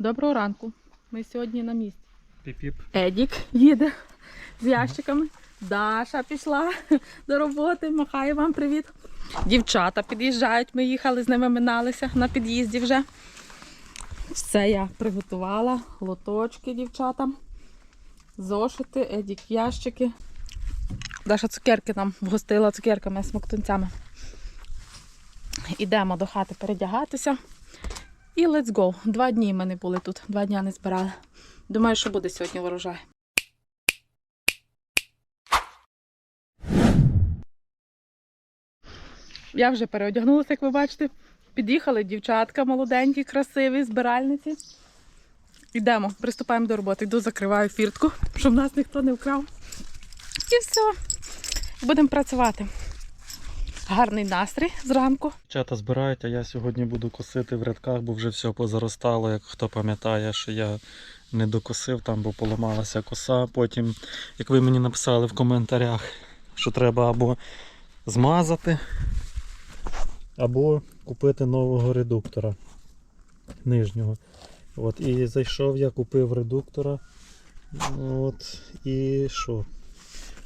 Доброго ранку. Ми сьогодні на місці. Піп-піп. Едік їде з ящиками. Даша пішла до роботи. Махаю вам привіт. Дівчата під'їжджають. Ми їхали з ними, миналися на під'їзді вже. Все я приготувала. Лоточки дівчатам. Зошити, Едік, ящики. Даша цукерки нам вгостила цукерками смоктунцями. Ідемо до хати передягатися. І let's go. Два дні ми не були тут, два дні не збирали. Думаю, що буде сьогодні урожай. Я вже переодягнулася, як ви бачите. Під'їхали дівчатка молоденькі, красиві, збиральниці. Йдемо, приступаємо до роботи. Йду, закриваю фіртку, щоб нас ніхто не вкрав. І все. Будемо працювати. Гарний настрій зранку. Чата збирають, а я сьогодні буду косити в рядках, бо вже все позаростало, як хто пам'ятає, що я не докосив там, бо поламалася коса. Потім, як ви мені написали в коментарях, що треба або змазати, або купити нового редуктора нижнього. От, і зайшов я, купив редуктора. От, і що?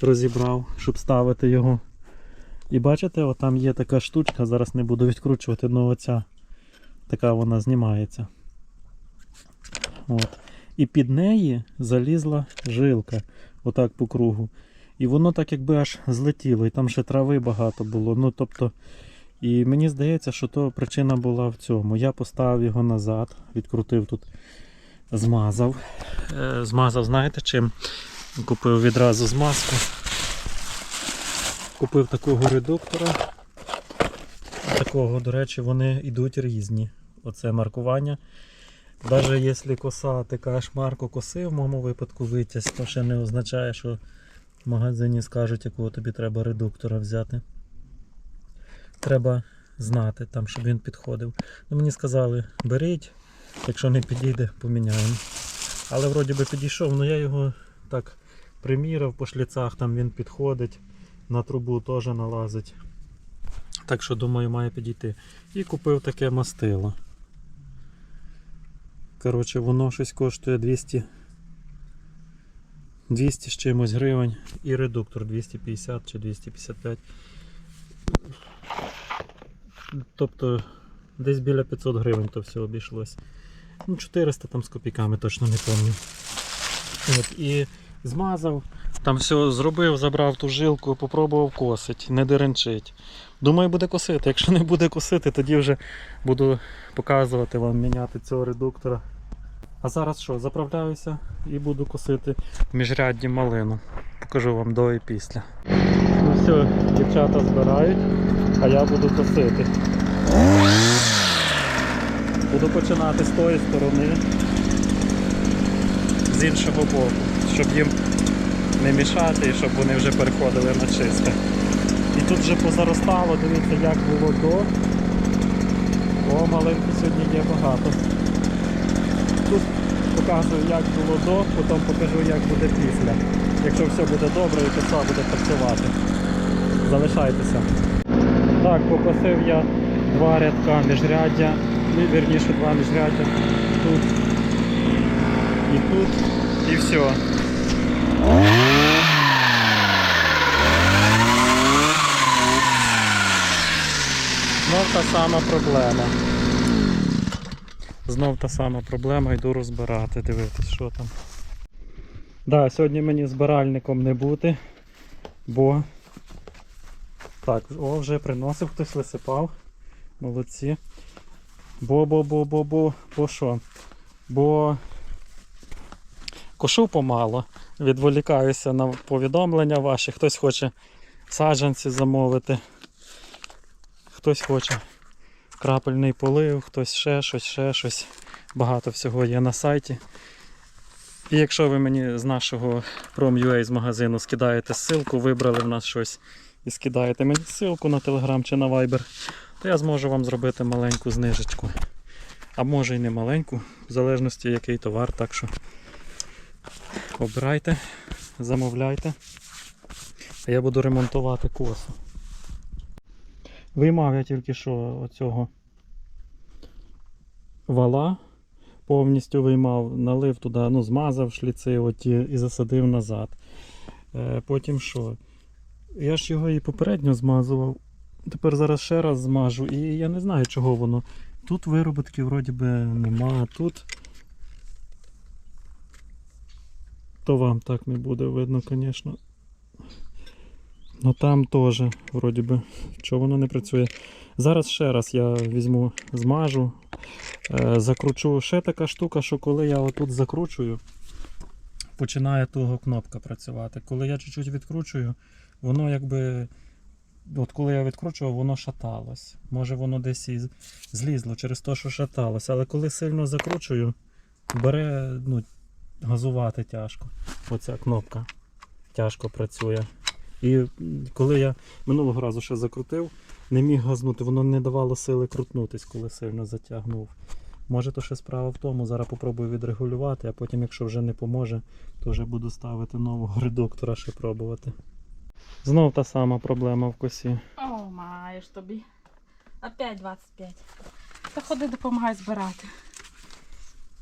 Розібрав, щоб ставити його. І бачите, там є така штучка, зараз не буду відкручувати, але оця така вона знімається. От. І під неї залізла жилка, отак по кругу. І воно так якби аж злетіло, і там ще трави багато було. Ну, тобто, і мені здається, що то причина була в цьому. Я поставив його назад, відкрутив тут, змазав. Е, змазав, знаєте чим? Купив відразу змазку. Купив такого редуктора. Такого, до речі, вони йдуть різні. Оце маркування. Навіть якщо коса така шмарко коси, в моєму випадку витязь, то ще не означає, що в магазині скажуть, якого тобі треба редуктора взяти. Треба знати, там, щоб він підходив. Ну, мені сказали, беріть, якщо не підійде, поміняємо. Але вроді би підійшов, але я його так приміряв по шліцах, там він підходить на трубу теж налазить. Так що, думаю, має підійти. І купив таке мастило. Коротше, воно щось коштує 200 200 з чимось гривень і редуктор 250 чи 255. Тобто десь біля 500 гривень то все обійшлось. Ну, 400 там з копійками, точно не пам'ятаю. І змазав, там все зробив, забрав ту жилку, попробував косить, не деренчить. Думаю, буде косити. Якщо не буде косити, тоді вже буду показувати вам міняти цього редуктора. А зараз що, заправляюся і буду косити в міжрядді малину. Покажу вам до і після. Ну все, дівчата збирають, а я буду косити. Буду починати з тої сторони, з іншого боку, щоб їм не мішати і щоб вони вже переходили на чисте. І тут вже позаростало, дивіться, як було до. О, маленько сьогодні є багато. Тут показую, як було до, потім покажу, як буде після. Якщо все буде добре і коса буде працювати. Залишайтеся. Так, покосив я два рядка міжряддя, ну, вірніше два міжряддя. Тут і тут, і все. Знов та сама проблема. Знов та сама проблема, йду розбирати, дивитись, що там. Да, сьогодні мені збиральником не бути, бо так, о, вже приносив хтось висипав. Молодці. Бо-бо-бо-бо-бо, бо що? Бо кошу помало. Відволікаюся на повідомлення ваші. Хтось хоче саджанці замовити. Хтось хоче крапельний полив, хтось ще щось, ще щось. Багато всього є на сайті. І якщо ви мені з нашого Prom.ua з магазину скидаєте ссылку, вибрали в нас щось і скидаєте мені ссылку на Telegram чи на Viber, то я зможу вам зробити маленьку знижечку. А може і не маленьку, в залежності який товар. Так що обирайте, замовляйте. А я буду ремонтувати косу. Виймав я тільки що оцього вала повністю виймав, налив туди, ну, змазав шліци оті і засадив назад. Е, потім що? Я ж його і попередньо змазував. Тепер зараз ще раз змажу, і я не знаю, чого воно. Тут вироботки вроді би нема, тут. То вам так не буде видно, звісно. Ну там теж, вроді би, чого воно не працює. Зараз ще раз я візьму, змажу, е, закручу. Ще така штука, що коли я отут закручую, починає того кнопка працювати. Коли я чуть-чуть відкручую, воно якби. От коли я відкручував, воно шаталось. Може воно десь і злізло через те, що шаталось. Але коли сильно закручую, бере ну, газувати тяжко. Оця кнопка тяжко працює. І коли я минулого разу ще закрутив, не міг газнути, воно не давало сили крутнутись, коли сильно затягнув. Може, то ще справа в тому, зараз попробую відрегулювати, а потім, якщо вже не поможе, то вже буду ставити нового редуктора ще пробувати. Знов та сама проблема в косі. О, маєш тобі. Опять 25. Та ходи допомагай збирати.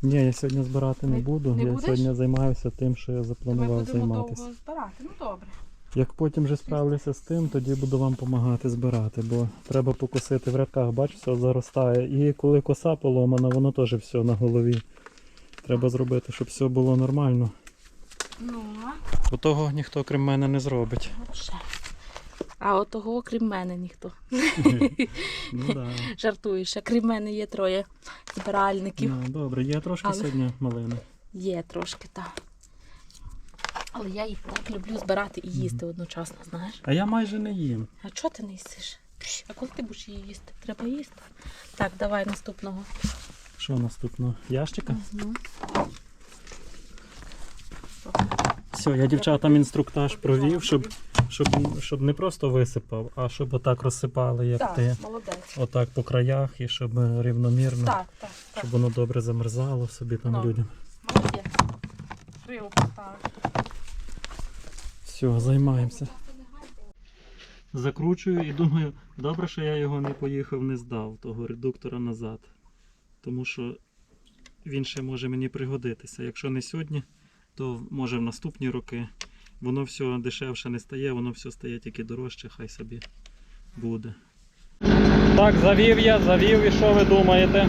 Ні, я сьогодні збирати не Не- буду. не я будеш? сьогодні займаюся тим, що я Ми запланував будемо займатися. довго збирати. Ну добре. Як потім вже справлюся з тим, тоді буду вам допомагати збирати, бо треба покосити в рядках, бач, все заростає. І коли коса поломана, воно теж все на голові. Треба зробити, щоб все було нормально. Ну, Бо того ніхто крім мене не зробить. Вообще. А от того, окрім мене, ніхто. Ну да. Жартуєш, ще крім мене є троє збиральників. Ну, добре, є трошки Але- сьогодні малини. Є трошки, так. Але я їх так люблю збирати і їсти одночасно, знаєш. А я майже не їм. А чого ти не їсиш? А коли ти будеш її їсти? Треба їсти. Так, давай наступного. Що наступного? Ящика? Мгм. Все, я дівчатам інструктаж провів, щоб, щоб, щоб не просто висипав, а щоб отак розсипали, як Так, ти. молодець. Отак по краях і щоб рівномірно. Так, так, так. Щоб воно добре замерзало собі там Ну. людям. Молодець. Криво поставив. Все, займаємося. Закручую і думаю, добре, що я його не поїхав, не здав, того редуктора назад. Тому що він ще може мені пригодитися. Якщо не сьогодні, то може в наступні роки. Воно все дешевше не стає, воно все стає тільки дорожче, хай собі буде. Так, завів я, завів, і що ви думаєте?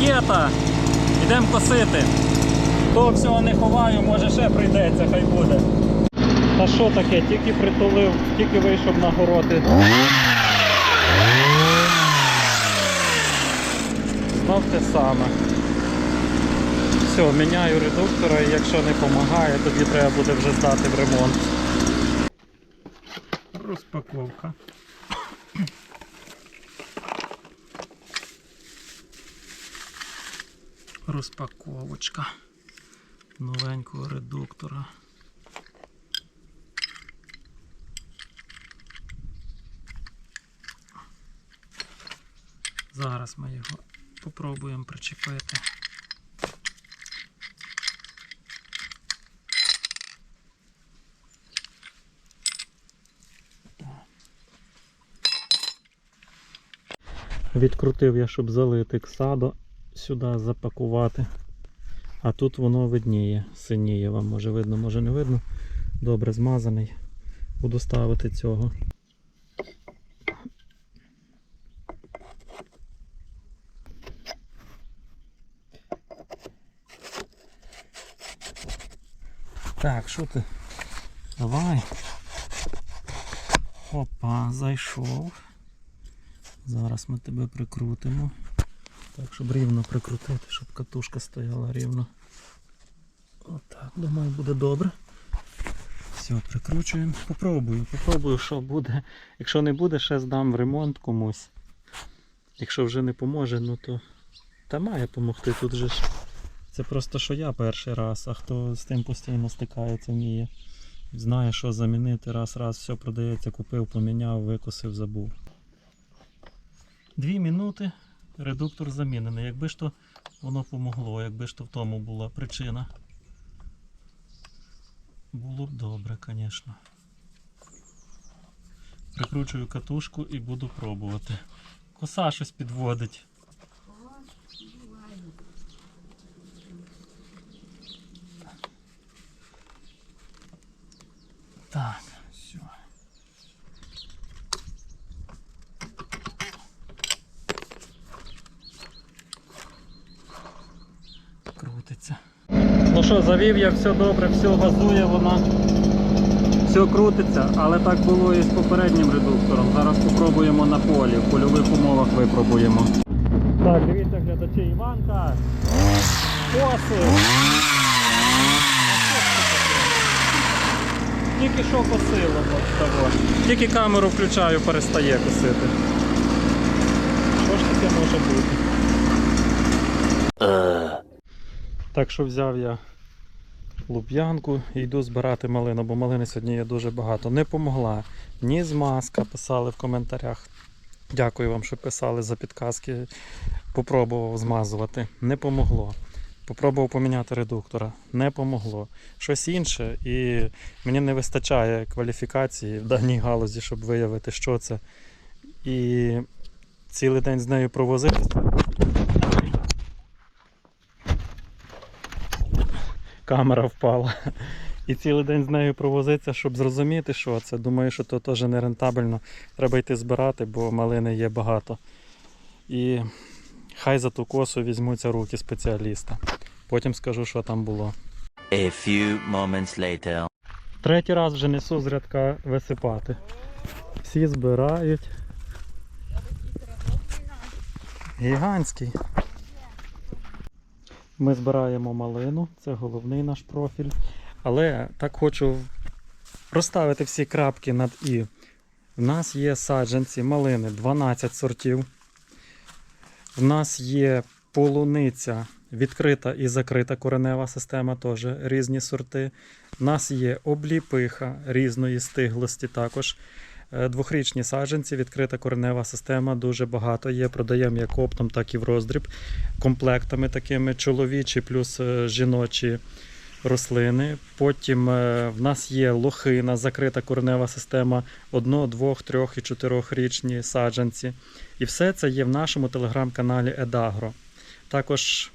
Ракета! Йдемо косити. То всього не ховаю, може ще прийдеться, хай буде. Та що таке, тільки притулив, тільки вийшов на городи. Знов те саме. Все, міняю редуктора і якщо не допомагає, тоді треба буде вже здати в ремонт. Розпаковка. Розпаковочка новенького редуктора. Зараз ми його попробуємо причепити. Відкрутив я, щоб залити ксадо, сюди запакувати. А тут воно видніє, синіє вам може видно, може не видно. Добре змазаний. Буду ставити цього. Так, що ти? Давай. Опа, зайшов. Зараз ми тебе прикрутимо. Так, щоб рівно прикрутити, щоб катушка стояла рівно. Отак, думаю, буде добре. Все, прикручуємо. Попробую, попробую, що буде. Якщо не буде, ще здам в ремонт комусь. Якщо вже не поможе, ну то та має допомогти. Тут же це просто що я перший раз, а хто з тим постійно стикається, вміє. Знає, що замінити, раз, раз, все продається, купив, поміняв, викосив, забув. Дві минути редуктор замінений. Якби ж то воно помогло, якби ж то в тому була причина. Було б добре, звісно. Прикручую катушку і буду пробувати. Коса щось підводить. Так, все. Крутиться. Що, завів я все добре, все газує вона. Все крутиться, але так було і з попереднім редуктором. Зараз спробуємо на полі, в польових умовах випробуємо. Так, дивіться, глядачі Іванка. Коси. Тільки що косило от того. Тільки камеру включаю, перестає косити. Що ж таке може бути? Так що взяв я луб'янку і йду збирати малину, бо малини сьогодні є дуже багато. Не помогла ні змазка, писали в коментарях. Дякую вам, що писали за підказки. Попробував змазувати. Не помогло. Попробував поміняти редуктора. Не помогло. Щось інше, і мені не вистачає кваліфікації в даній галузі, щоб виявити, що це. І цілий день з нею провозитися. Камера впала. І цілий день з нею провозиться, щоб зрозуміти, що це. Думаю, що то теж не рентабельно. Треба йти збирати, бо малини є багато. І хай за ту косу візьмуться руки спеціаліста. Потім скажу, що там було. A few moments later. Третій раз вже несу з рядка висипати. Всі збирають. Гігантський. Ми збираємо малину, це головний наш профіль. Але так хочу розставити всі крапки над І. В нас є саджанці малини 12 сортів. В нас є полуниця відкрита і закрита коренева система, теж різні сорти. У нас є обліпиха різної стиглості також. Е, Двохрічні саджанці, відкрита коренева система, дуже багато є. Продаємо як оптом, так і в роздріб. Комплектами такими чоловічі плюс е, жіночі рослини. Потім е, в нас є лохина, закрита коренева система, одно, двох, трьох і чотирьохрічні саджанці. І все це є в нашому телеграм-каналі Едагро. Також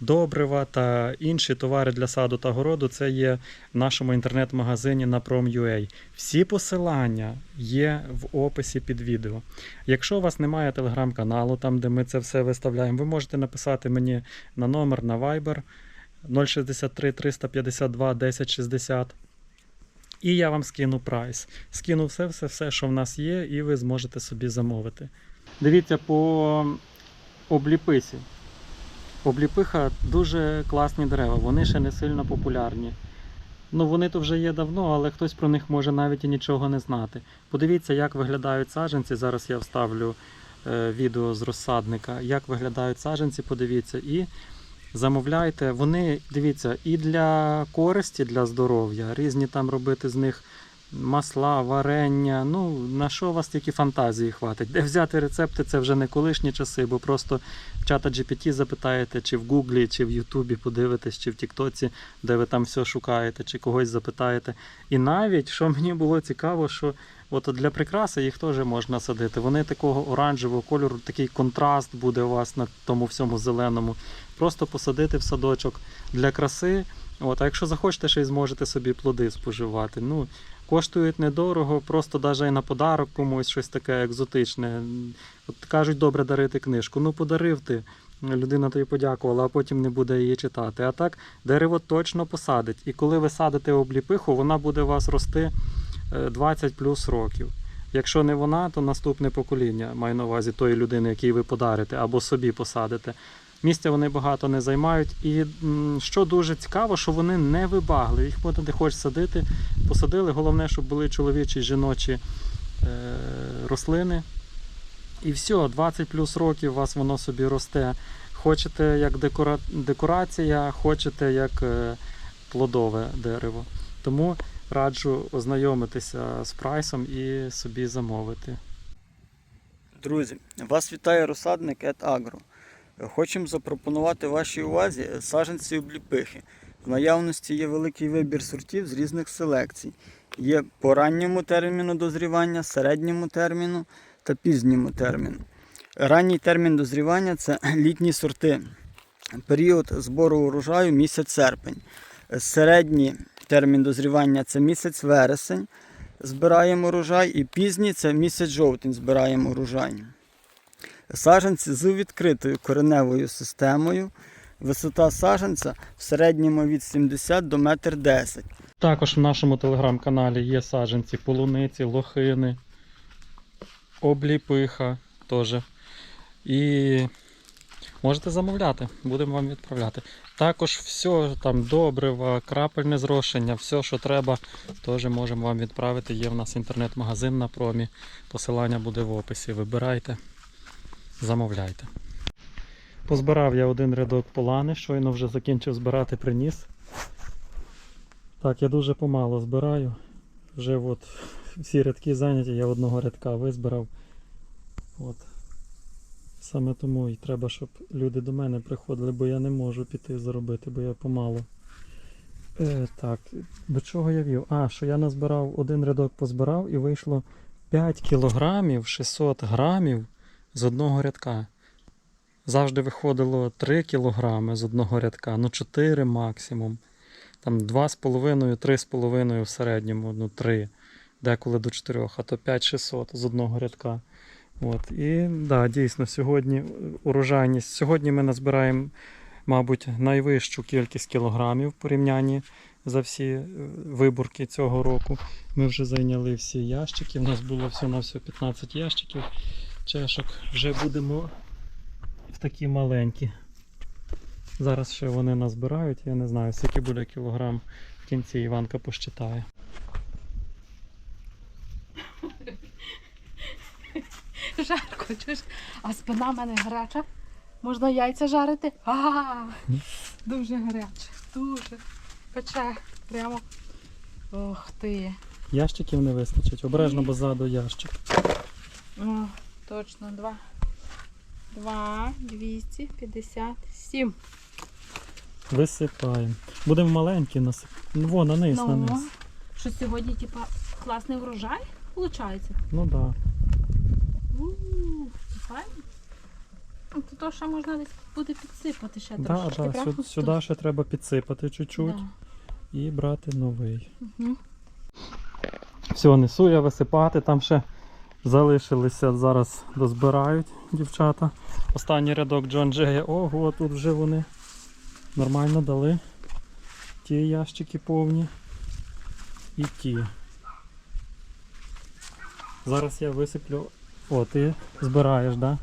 добрива та інші товари для саду та городу це є в нашому інтернет-магазині на Prom.ua. Всі посилання є в описі під відео. Якщо у вас немає телеграм-каналу, там де ми це все виставляємо, ви можете написати мені на номер на Viber 063 352 1060. І я вам скину прайс. Скину все, все, все, що в нас є, і ви зможете собі замовити. Дивіться по обліписі. Обліпиха дуже класні дерева, вони ще не сильно популярні. Ну, вони то вже є давно, але хтось про них може навіть і нічого не знати. Подивіться, як виглядають саджанці. Зараз я вставлю е, відео з розсадника. Як виглядають саджанці, подивіться. І замовляйте. Вони, дивіться, і для користі, для здоров'я, різні там робити з них масла, варення. Ну, на що у вас тільки фантазії хватить? Де взяти рецепти, це вже не колишні часи, бо просто в чата GPT запитаєте, чи в Гуглі, чи в Ютубі подивитесь, чи в Тіктоці, де ви там все шукаєте, чи когось запитаєте. І навіть, що мені було цікаво, що от для прикраси їх теж можна садити. Вони такого оранжевого кольору, такий контраст буде у вас на тому всьому зеленому. Просто посадити в садочок для краси. От, а якщо захочете, ще й зможете собі плоди споживати. Ну, коштують недорого, просто навіть на подарок комусь щось таке екзотичне. От кажуть, добре дарити книжку. Ну, подарив ти. Людина тобі подякувала, а потім не буде її читати. А так дерево точно посадить. І коли ви садите обліпиху, вона буде у вас рости е, 20 плюс років. Якщо не вона, то наступне покоління маю на увазі тої людини, якій ви подарите, або собі посадите. Місця вони багато не займають. І що дуже цікаво, що вони не вибагли. Їх можна де хочеш садити, посадили. Головне, щоб були чоловічі, жіночі е, рослини. І все, 20 плюс років у вас воно собі росте. Хочете як декора... декорація, хочете як е, плодове дерево. Тому раджу ознайомитися з прайсом і собі замовити. Друзі, вас вітає розсадник Ед Агро. Хочемо запропонувати вашій увазі саджанці обліпихи. В наявності є великий вибір сортів з різних селекцій. Є по ранньому терміну дозрівання, середньому терміну та пізньому терміну. Ранній термін дозрівання це літні сорти. Період збору урожаю місяць серпень. Середній термін дозрівання це місяць вересень. Збираємо урожай, і пізній це місяць жовтень збираємо урожай. Саджанці з відкритою кореневою системою. Висота саджанця в середньому від 70 до 1,10 м. Також в нашому телеграм-каналі є саджанці полуниці, лохини, обліпиха теж. І можете замовляти, будемо вам відправляти. Також все там добрива, крапельне зрошення, все, що треба, теж можемо вам відправити. Є в нас інтернет-магазин на промі. Посилання буде в описі. Вибирайте, замовляйте. Позбирав я один рядок полани, щойно вже закінчив збирати, приніс. Так, я дуже помало збираю. Вже от всі рядки зайняті, я одного рядка визбирав. От. Саме тому і треба, щоб люди до мене приходили, бо я не можу піти заробити, бо я помало. Е, так, до чого я вів? А, що я назбирав один рядок позбирав і вийшло 5 кілограмів 600 грамів з одного рядка. Завжди виходило 3 кілограми з одного рядка, ну 4 максимум. Там 2,5-3,5 в середньому, ну 3, деколи до 4, а то 5-600 з одного рядка. От. І да, дійсно, сьогодні урожайність. Сьогодні ми назбираємо, мабуть, найвищу кількість кілограмів в порівнянні за всі е, виборки цього року. Ми вже зайняли всі ящики. У нас було всього на всього 15 ящиків чешок. Вже будемо в такі маленькі. Зараз ще вони назбирають, я не знаю, скільки буде кілограм в кінці Іванка посчитає. Жарко, чуєш? А спина в мене гаряча. Можна яйця жарити? А, дуже гаряче, дуже пече. Прямо. Ох ти. Ящиків не вистачить, обережно, бо ззаду ящик. О, точно, два. Два, 257. Висипаємо. Будемо маленькі насипати. Во, на низ, на Ну, низ. що сьогодні, типа, класний врожай виходить? Ну так. Да. Ну, То, то ще можна десь буде підсипати ще Да, трошки. да, правда? сю- сюди ще треба підсипати чуть-чуть Да. і брати новий. Мгм. Все, несу я висипати, там ще залишилися, зараз дозбирають дівчата. Останній рядок Джон Джея. Ого, тут вже вони нормально дали. Ті ящики повні. І ті. Зараз я висиплю. О, ти збираєш, да?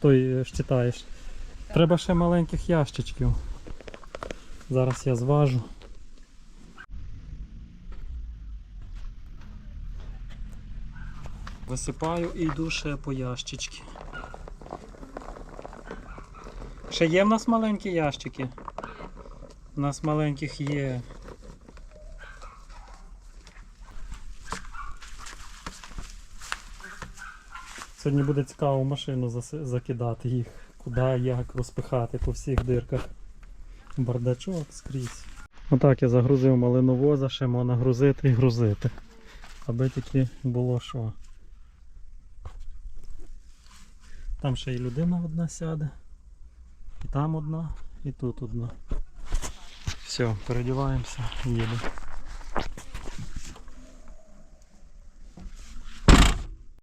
Той е, щитаєш. Треба ще маленьких ящичків. Зараз я зважу. Висипаю і йду ще по ящички. Ще є в нас маленькі ящики? У нас маленьких є. Сьогодні буде цікаво машину закидати їх. Куди, як розпихати по всіх дирках. Бардачок скрізь. Отак я загрузив малиновоза, ще можна грузити і грузити. Аби тільки було що. Там ще і людина одна сяде. І там одна, і тут одна. Все, передіваємося, їдемо.